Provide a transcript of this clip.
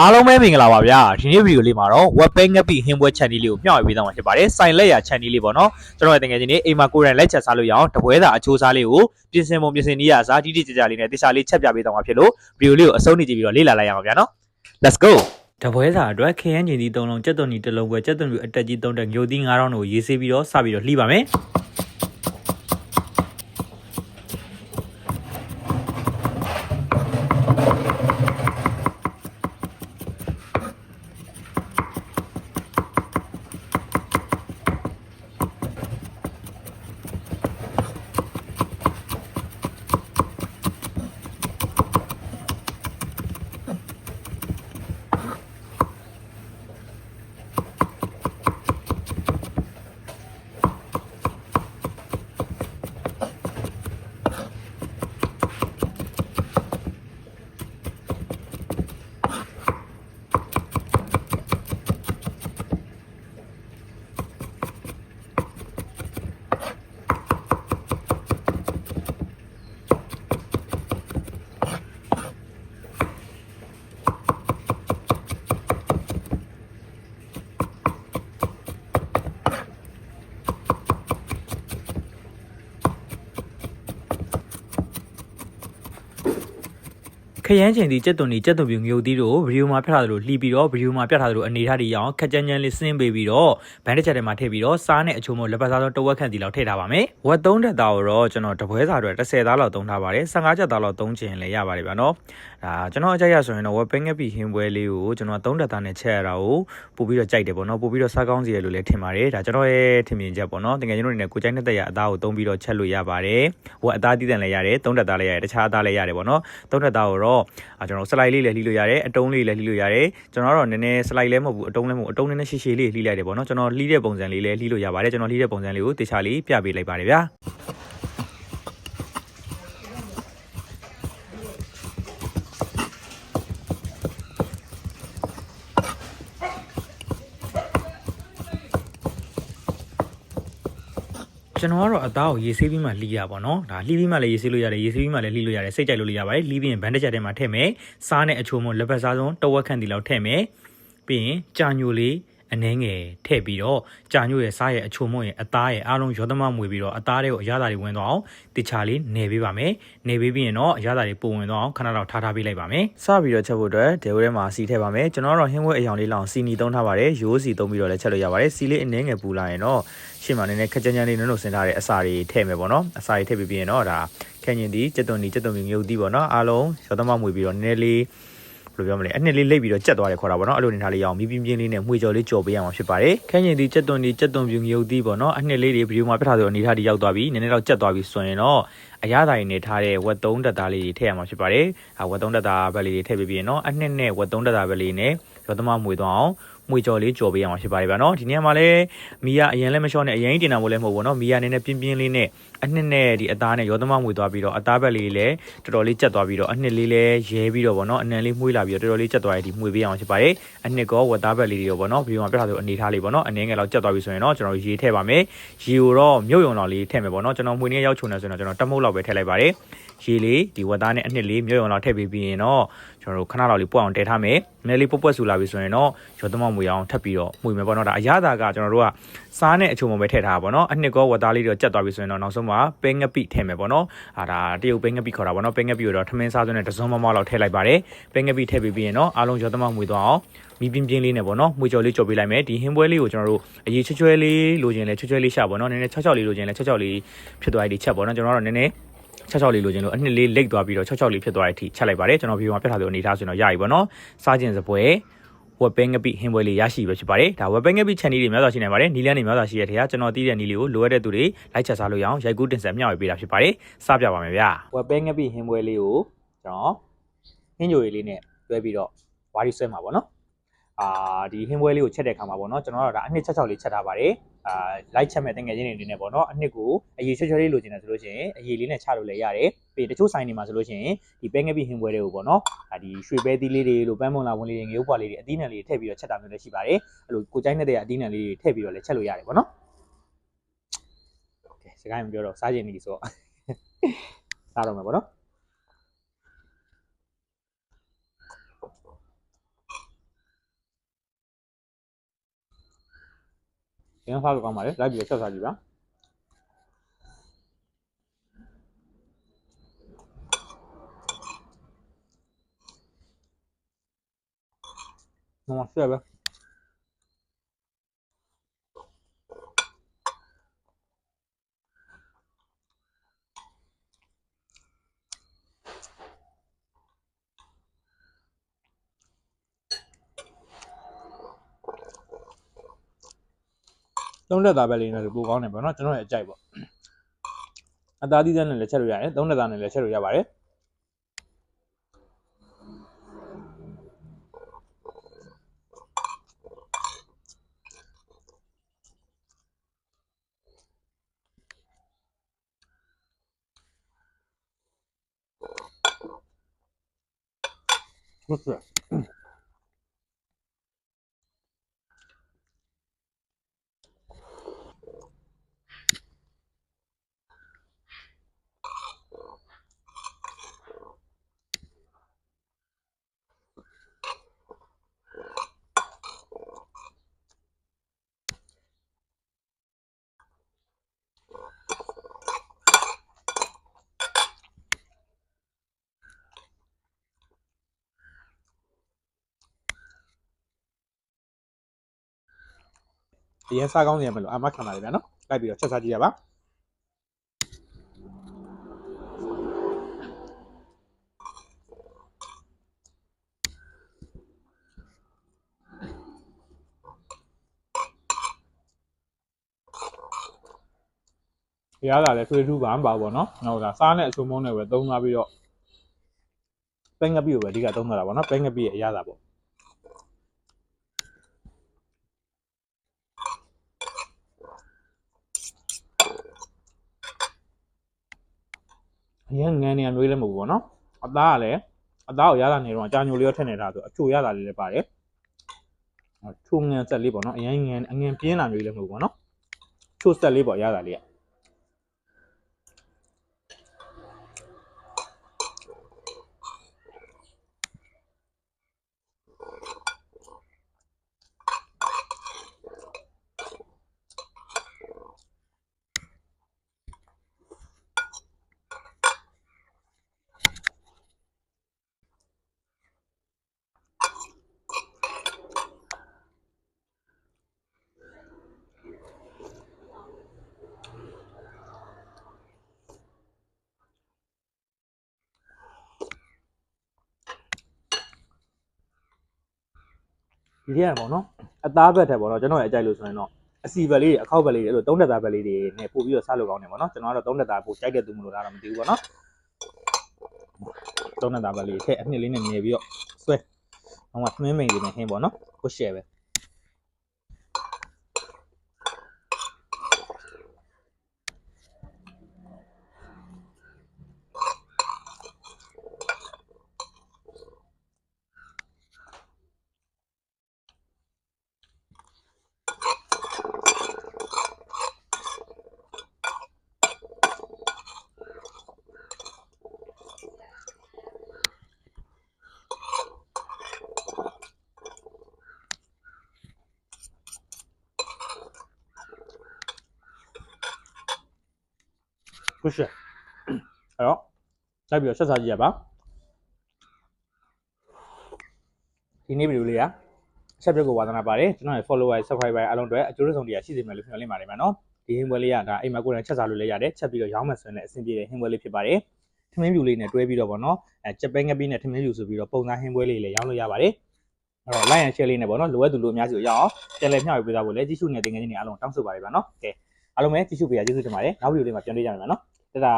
အားလုံးပဲမင်္ဂလာပါဗျာဒီနေ့ဗီဒီယိုလေးမှာတော့ web page ငပ်ပြီးဟင်းပွဲ channel လေးကိုမျှဝေပေးသွားမှာဖြစ်ပါတယ်စိုင်လက်ရ channel လေးပေါ့နော်ကျွန်တော်ရဲ့တကယ်ချင်းနေအိမ်မှာကိုယ်တိုင်လက်ချက်စားလို့ရအောင်တပွဲသာအချိုးစားလေးကိုပြင်ဆင်ပုံပြင်ဆင်နည်းရစားတိတိကျကျလေးနဲ့တိကျလေးချက်ပြပေးသွားမှာဖြစ်လို့ဗီဒီယိုလေးကိုအဆုံးထိကြည့်ပြီးတော့လေ့လာလိုက်ရအောင်ဗျာနော် let's go တပွဲစာအတွက်ခရမ်းကျင်သီး၃လုံးကြက်သွန်ဒီတစ်လုံးပဲကြက်သွန်ဒီအတက်ကြီး၃တက်ညိုသီး၅တောင်းတို့ရေးဆေးပြီးတော့စပြီးတော့လှီးပါမယ် ရမ်းကျင်သီးကြက်သွန်ဒီကြက်သွန်ပြူငရုတ်သီးတို့ဗီဒီယိုမှာပြထားသလိုလှီးပြီးတော့ဗီဒီယိုမှာပြထားသလိုအနေထားတွေရအောင်ခက်ကြမ်းကြမ်းလေးစင်းပေးပြီးတော့ဘန်းတစ်ချက်ထဲမှာထည့်ပြီးတော့စားနဲ့အချိုးမို့လက်ပတ်စားသောတဝက်ခန့်စီလောက်ထည့်ထားပါမယ်ဝက်သုံးတက်သားကိုတော့ကျွန်တော်တပွဲစာအတွက်30သားလောက်သုံးထားပါတယ်15ချက်သားလောက်သုံးချင်လည်းရပါတယ်ဗျာနော် ဒါကျွန်တော်အကြိုက်ရဆိုရင်တော့ဝက်ပင်းငက်ပြီးဟင်းပွဲလေးကိုကျွန်တော်3တက်သားနဲ့ချက်ရတာကိုပို့ပြီးတော့ကြိုက်တယ်ပေါ့နော်ပို့ပြီးတော့စားကောင်းစီရလို့လည်းထင်ပါတယ်ဒါကျွန်တော်ရဲ့ထင်မြင်ချက်ပေါ့နော်တကယ်ကျွန်တော်အနေနဲ့ကိုကြိုက်တဲ့ရအသားကိုသုံးပြီးတော့ချက်လို့ရပါတယ်ဝက်အသားတီးတန်လည်းရတယ်3တက်သားလည်းရတယ်တခြားအသားလည်းရတယ်ပေါ့နော်3တက်သားကိုတော့အာကျွန်တော် slide လေးလည်းလှီးလို့ရတယ်အတုံးလေးလည်းလှီးလို့ရတယ်ကျွန်တော်ကတော့နည်းနည်း slide လည်းမဟုတ်ဘူးအတုံးလည်းမဟုတ်အတုံးနည်းနည်းရှည်ရှည်လေးလှီးလိုက်တယ်ပေါ့နော်ကျွန်တော်လှီးတဲ့ပုံစံလေးလည်းလှီးလို့ရပါတယ်ကျွန်တော်လှီးတဲ့ပုံစံလေးကိုတေချာလေးပြပေးလိုက်ပါတယ်ဗျာ ကျွန်တော်ကတော့အသားကိုရေးဆေးပြီးမှလှီးရပါတော့။ဒါလှီးပြီးမှလည်းရေးဆေးလို့ရတယ်ရေးဆေးပြီးမှလည်းလှီးလို့ရတယ်စိတ်ကြိုက်လို့လည်းရပါတယ်။လှီးပြီးရင်ဘန်တစ်ချက်ထဲမှာထည့်မယ်။စားနဲ့အချိုးမို့လက်ပတ်စားဆုံးတဝက်ခန့်တီလောက်ထည့်မယ်။ပြီးရင်ကြာညိုလေး အနှဲငယ်ထည့်ပြီးတော့ကြာညိုရဲ့စားရဲ့အချိုးမို့ရဲ့အသားရဲ့အားလုံးရောသမမွေပြီးတော့အသားတွေကိုအရသာတွေဝင်သွားအောင်တခြားလေးနေပေးပါမယ်။နေပေးပြီးရင်တော့အရသာတွေပုံဝင်သွားအောင်ခဏတော့ထားထားပေးလိုက်ပါမယ်။စပြီးတော့ချက်ဖို့အတွက်ဒေဝထဲမှာစီထည့်ပါမယ်။ကျွန်တော်ကတော့ဟင်းဝဲအယောင်လေးလောင်စီနီသုံးထားပါတယ်။ရိုးစီသုံးပြီးတော့လည်းချက်လို့ရပါတယ်။စီလေးအနှဲငယ်ပူလာရင်တော့ရှေ့မှာနည်းနည်းခက်ကြမ်းကြမ်းလေးနုံနုံဆင်ထားတဲ့အစာတွေထည့်မယ်ပေါ့နော်အစာတွေထည့်ပြီးပြီးရင်တော့ဒါခက်ညင်ဒီကြက်သွန်ဒီကြက်သွန်ပြီးမြုပ်ဒီပေါ့နော်အားလုံးရောသမမွေပြီးတော့နည်းနည်းလေး ဘယ်လိုပြောမလဲအနှစ်လေးလိပ်ပြီးတော့ကြက်သွားတယ်ခေါ်တာပေါ့နော်အဲ့လိုနေထားလေးရအောင်မြင်းပြင်းပြင်းလေးနဲ့မှွေကြော်လေးကြော်ပေးရမှာဖြစ်ပါတယ်ခက်ညင်ဒီကြက်သွန်ဒီကြက်သွန်ပြီးမြုပ်ဒီပေါ့နော်အနှစ်လေးတွေဗီဒီယိုမှာပြထားတဲ့အနေထားတွေရောက်သွားပြီနည်းနည်းတော့ကြက်သွားပြီဆိုရင်တော့အရသာရည်နေထားတဲ့ဝက်သုံးတက်သားလေးတွေထည့်ရမှာဖြစ်ပါတယ်အဝက်သုံးတက်သားဘက်လေးတွေထည့်ပြီးပြီးရင်တော့အနှစ်နဲ့ဝက်သုံးတက်သားဘက်လေးနဲ့ရောသမမွေသွားအောင် မွေကြော်လေးကြော်ပေးရမှာဖြစ်ပါတယ်ဗျာနော်ဒီနေရာမှာလည်းမီးကအရင်လည်းမလျှော့နဲ့အရင်တင်တာမို့လည်းမဟုတ်ဘူးနော်မီးကနည်းနည်းပြင်းပြင်းလေးနဲ့အနှစ်နဲ့ဒီအသားနဲ့ရောသမမွေသွားပြီးတော့အသားဘက်လေးလည်းတော်တော်လေးကြက်သွားပြီးတော့အနှစ်လေးလည်းရဲပြီးတော့ဗောနော်အနံလေးမှုေးလာပြီးတော့တော်တော်လေးကြက်သွားရည်ဒီမှုေးပေးရအောင်ဖြစ်ပါတယ်အနှစ်ကောဝက်သားဘက်လေးတွေရောဗောနော်ဗီဒီယိုမှာပြထားတဲ့အနေထားလေးဗောနော်အနေငယ်လောက်ကြက်သွားပြီဆိုရင်တော့ကျွန်တော်ရေထည့်ပါမယ်ရေကိုတော့မြုပ်ယုံလောက်လေးထည့်မယ်ဗောနော်ကျွန်တော်မှွေနေရောက်ချုံနေဆိုရင်တော့ကျွန်တော်တမုတ်လောက်ပဲထည့်လိုက်ပါတယ်ရေလေးဒီဝက်သားနဲ့အနှစ်လေးမြုပ်ယုံလောက်ထည့်ပြီးပြီးရင်တော့ ကျွန်တော်တို့ခဏလောက်လေးပွက်အောင်တည်ထားမယ်နည်းလေးပွက်ပွက်ဆူလာပြီဆိုရင်တော့ရောသမမွေအောင်ထပ်ပြီးတော့မှွေမယ်ဗောနော်ဒါအရသာကကျွန်တော်တို့ကစားနဲ့အချုံမပဲထည့်ထားတာဗောနော်အနှစ်ကောဝက်သားလေးတွေကြက်သွားပြီဆိုရင်တော့နောက်ဆုံးမှာပဲငပိထည့်မယ်ဗောနော်အာဒါတရုတ်ပဲငပိခေါ်တာဗောနော်ပဲငပိကိုတော့ထမင်းစားစွန်းနဲ့တစုံမမလောက်ထည့်လိုက်ပါတယ်ပဲငပိထည့်ပြီးပြီးရင်တော့အားလုံးရောသမမွေသွားအောင်မီးပြင်းပြင်းလေးနဲ့ပေါ့နော်မှွေကြော်လေးကြော်ပေးလိုက်မယ်ဒီဟင်းပွဲလေးကိုကျွန်တော်တို့အရေးချွတ်ချွဲလေးလိုချင်လဲချွတ်ချွဲလေးရှာပေါ့နော်နည်းနည်းချောက်ချောက်လေးလိုချင်လဲချောက်ချောက်လေးဖြစ်သွားတဲ့ချက်ပေါ့နော်ကျွန်တော်တို့နည်းနည်း ချောက်ချောက်လေးလိုချင်လို့အနှစ်လေးလိတ်သွားပြီးတော့ချောက်ချောက်လေးဖြစ်သွားတဲ့အထိချက်လိုက်ပါတယ်ကျွန်တော်ဗီဒီယိုမှာပြထားတဲ့အနေထားဆိုရင်တော့ရပြီပေါ့နော်စားခြင်းစပွဲဝက်ပင်းငပိဟင်းပွဲလေးရရှိပဲဖြစ်ပါတယ်ဒါဝက်ပင်းငပိ channel တွေများစွာရှိနေပါတယ်နီလန်းတွေများစွာရှိတဲ့ထဲကကျွန်တော်သိတဲ့နီလေးကိုလိုအပ်တဲ့သူတွေလိုက်ချက်စားလို့ရအောင်ရိုက်ကူးတင်ဆက်မျှဝေပေးတာဖြစ်ပါတယ်စပြပါမယ်ဗျာဝက်ပင်းငပိဟင်းပွဲလေးကိုကျွန်တော်ဟင်းကြိုရည်လေးနဲ့တွဲပြီးတော့ဝါရီဆွဲမှာပေါ့နော်အာဒီဟင်းပွဲလေးကိုချက်တဲ့ခါမှာပေါ့နော်ကျွန်တော်တို့ဒါအနှစ်ချက်ချောက်လေးချက်ထားပါတယ် အာလိုက်ချက်မဲ့တငယ်ချင်းတွေအနေနဲ့ပေါ့နော်အနှစ်ကိုအရေးချွတ်ချွတ်လေးလိုချင်တယ်ဆိုလို့ရှိရင်အရေးလေးနဲ့ချလို့လည်းရတယ်ပြီးတချို့ဆိုင်တွေမှာဆိုလို့ရှိရင်ဒီပဲငပိဟင်းပွဲတွေကိုပေါ့နော်အာဒီရွှေပဲသီးလေးတွေလိုပန်းမွန်လာဝင်လေးတွေငရုတ်ပွားလေးတွေအသီးနှံလေးတွေထည့်ပြီးတော့ချက်တာမျိုးလည်းရှိပါတယ်အဲ့လိုကိုကြိုက်နေတဲ့အသီးနှံလေးတွေထည့်ပြီးတော့လည်းချက်လို့ရတယ်ပေါ့နော်โอเคစကားမပြောတော့စားခြင်းနေဆိုတော့စားတော့မယ်ပေါ့နော် ရင်းစားလို့ကောင်းပါလေလိုက်ပြီးဆက်စားကြည့်ပါမမဆက်ပဲ သုံးတက်သားပဲလေးနဲ့ဆိုပိုကောင်းတယ်ပေါ့နော်ကျွန်တော်ရဲ့အကြိုက်ပေါ့အသားသီးသန့်နဲ့လည်းချက်လို့ရတယ်သုံးတက်သားနဲ့လည်းချက်လို့ရပါတယ်ဟုတ်ကဲ့ အရင်စားကောင်းနေရမလို့အမခံပါလေဗျာနော်လိုက်ပြီးတော့ချက်စားကြည့်ရပါရတာလည်းဆွေးထူးပါမပါဘူးပေါ့နော်ဟုတ်ကစားနဲ့အချုံမုန်းနဲ့ပဲသုံးသွားပြီးတော့ပဲငပိကိုပဲအဓိကသုံးတာပေါ့နော်ပဲငပိရဲ့အရသာပေါ့ ရင်ငန်းနေရမျိုးလည်းမဟုတ်ဘူးပေါ့နော်အသားကလည်းအသားကိုရလာနေတော့ကြာညိုလေးရောထည့်နေတာဆိုအချိုရလာလေးလည်းပါတယ်ချိုငန်ဆက်လေးပေါ့နော်အရင်ငန်အငန်ပြင်းလာမျိုးလည်းမဟုတ်ဘူးပေါ့နော်ချိုဆက်လေးပေါ့ရလာလေးက ဒီထဲကပေါ့နော်အသားဘက်ထက်ပေါ့နော်ကျွန်တော်ရဲ့အကြိုက်လို့ဆိုရင်တော့အစီဘက်လေးတွေအခောက်ဘက်လေးတွေအဲ့လိုသုံးတက်သားဘက်လေးတွေနဲ့ပို့ပြီးတော့စားလို့ကောင်းတယ်ပေါ့နော်ကျွန်တော်ကတော့သုံးတက်သားပို့ကြိုက်တဲ့သူမလို့လားတော့မသိဘူးပေါ့နော်သုံးတက်သားဘက်လေးထည့်အနှစ်လေးနဲ့နေပြီးတော့ဆွဲဟိုမှာသမင်းမိန်လေးနဲ့ဟင်းပေါ့နော်ကိုရှယ်ပဲ ကိုရှယ်အဲ့တော့လိုက်ပြီးတော့ဆက်စားကြည့်ရပါဒီနေ့ဗီဒီယိုလေးကအချက်ပြတ်ကိုဝါသနာပါတယ်ကျွန်တော်ရဲ့ follower subscriber အားလုံးအတွက်အကျိုးဆောင်တရားရှိစေမယ်လို့ပြောလင်းပါတယ်ဗျာနော်ဒီဟင်းပွဲလေးကဒါအိမ်မှာကိုယ်တိုင်ချက်စားလို့လည်းရတယ်ချက်ပြီးတော့ရောင်းမယ်ဆိုရင်လည်းအဆင်ပြေတဲ့ဟင်းပွဲလေးဖြစ်ပါတယ်ထမင်းပြူလေးနဲ့တွဲပြီးတော့ဗောနော်အဲချက်ပဲငပီးနဲ့ထမင်းပြူဆိုပြီးတော့ပုံသားဟင်းပွဲလေးလည်းရောင်းလို့ရပါတယ်အဲ့တော့ like and share လေးနဲ့ဗောနော်လိုအပ်သူလိုအများစုရအောင်ပြန်လည်မျှဝေပေးသားဖို့လည်းကြည့်ရှုနေတဲ့တင်ငယ်ချင်းတွေအားလုံးတောင်းဆိုပါတယ်ဗျာနော်ကဲအားလုံးပဲကြည့်ရှုပေးရကျေးဇူးတင်ပါတယ်နောက်ဗီဒီယိုလေးမှာပြန်တွေ့ကြမယ်ဗျာနော် တဒါ